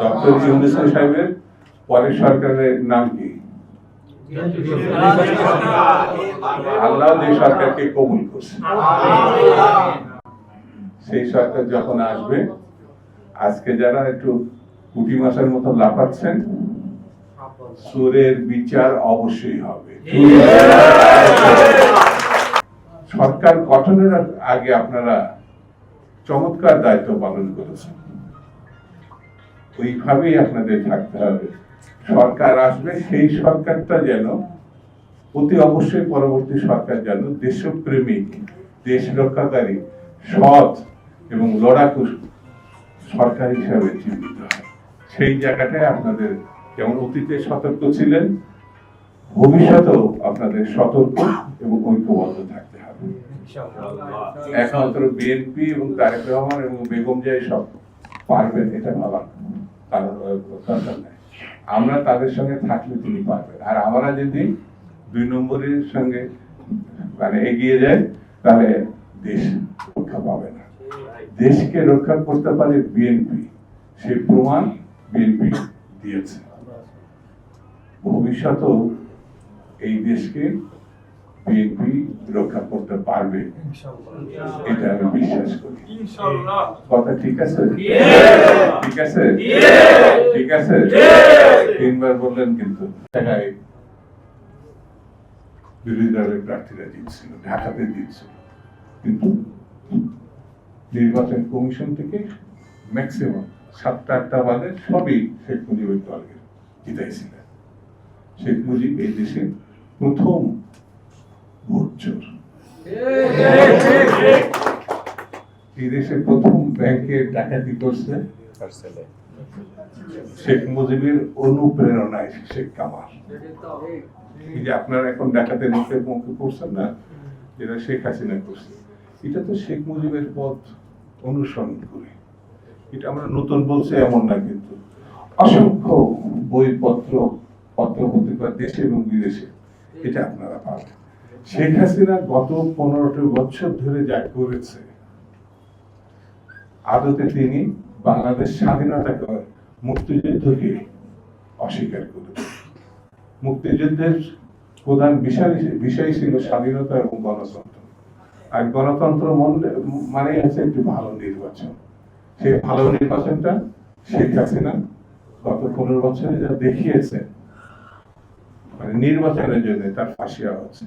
Doctor সাহেবের পরের সরকারের নাম কি? আল্লাহ যে সরকারকে কবুল করছে। সেই সরকার যখন আসবে, আজকে যারা একটু কুটি মাসের মতো লাফাচ্ছেন, সুরের বিচার অবশ্যই হবে। সরকার গঠনের আগে আপনারা চমৎকার দায়িত্ব পালন করেছেন। ওইভাবেই আপনাদের থাকতে হবে। সরকার আসবে সেই সরকারটা যেন অতি অবশ্যই পরবর্তী সরকার যেন দেশপ্রেমিক দেশ রক্ষাকারী সৎ এবং লড়াকু সরকার হিসাবে চিহ্নিত হয়। সেই জায়গাটায় আপনাদের যেমন অতীতে সতর্ক ছিলেন ভবিষ্যতেও আপনাদের সতর্ক এবং ঐক্যবদ্ধ থাকতে হবে। একমাত্র বিএনপি এবং তারেক রহমান এবং বেগম জিয়া সব পারবেন এটা ভাবা আমরা তাদের সঙ্গে থাকলে তিনি পারবেন। আর আমরা যদি দুই নম্বরের সঙ্গে মানে এগিয়ে যাই, তাহলে দেশ রক্ষা পাবে না। দেশকে রক্ষা করতে পারে বিএনপি। সেই প্রমাণ বিএনপি দিয়েছে। ভবিষ্যতেও এই দেশকে বিএনপি রক্ষা করতে পারবে এটা আমি বিশ্বাস করি। কথা ঠিক আছে? ঠিক। আছে? ঠিক আছে? তিনবার বললেন কিন্তু। বিরোধী দলের প্রার্থীরা জিতছিল ঢাকাতে জিতছিল। কিন্তু নির্বাচন কমিশন থেকে ম্যাক্সিমাম সাতটা আটটা বাদে সবই শেখ মুজিবের দলকে জিতাইছিলেন। শেখ মুজিব এই দেশের প্রথম প্রথম ব্যাংকে ডাকাতি করছে শেখ মুজিবের অনুপ্রেরণায় শেখ কামাল। এই যে আপনারা এখন ডাকাতের মুখে মুখে পড়ছেন না, যেটা শেখ হাসিনা করছে। এটা তো শেখ মুজিবের পথ অনুসরণ করে। এটা আমরা নতুন বলছি, এমন না কিন্তু। অসংখ্য বইপত্র পত্রপত্রিকা দেশে এবং বিদেশে। এটা আপনারা পাবেন। শেখ হাসিনা গত পনেরোটি বছর ধরে যা করেছে, আদতে তিনি বাংলাদেশ স্বাধীনতাকে মুক্তিযুদ্ধকে অস্বীকার করেছেন। মুক্তিযুদ্ধের প্রধান বিষয় ছিল স্বাধীনতা এবং গণতন্ত্র। আর গণতন্ত্র মন- মানে হচ্ছে একটি ভালো নির্বাচন। সেই ভালো নির্বাচনটা শেখ হাসিনা গত পনেরো বছরে যা দেখিয়েছে মানে নির্বাচনের জন্য তার ফাঁসি হচ্ছে।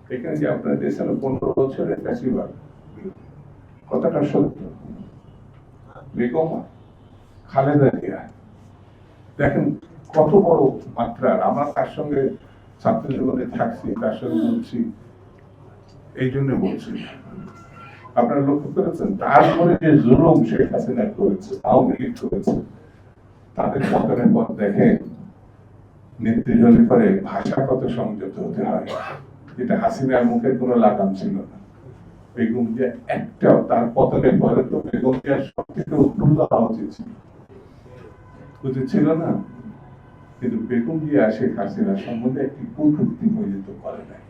এখানে যে আপনার দেশের পনেরো বছরের ফ্যাসিবাদ কথাটা সত্য। বেগম খালেদা জিয়া। দেখেন কত বড় মাত্রার আমরা তার সঙ্গে ছাত্র জীবনে থাকছি, তার সঙ্গে বলছি এই জন্য বলছি। আপনারা লক্ষ্য করেছেন তারপরে যে জুলুম শেখ হাসিনা করেছে, আওয়ামী লীগ করেছে, তাদের পতনের পর দেখেন হলে পরে ভাষা কত সংযত হতে হয়। যেটা হাসিনার মুখে কোনো লাগাম ছিল না। বেগম জিয়া একটাও তার পতনের পরে তো বেগম জিয়ার সব থেকে উৎফুল্ল হওয়া উচিত ছিল। উচিত ছিল না, কিন্তু বেগম জিয়া শেখ হাসিনা সম্বন্ধে একটি কটূক্তি পর্যন্ত করে নাই।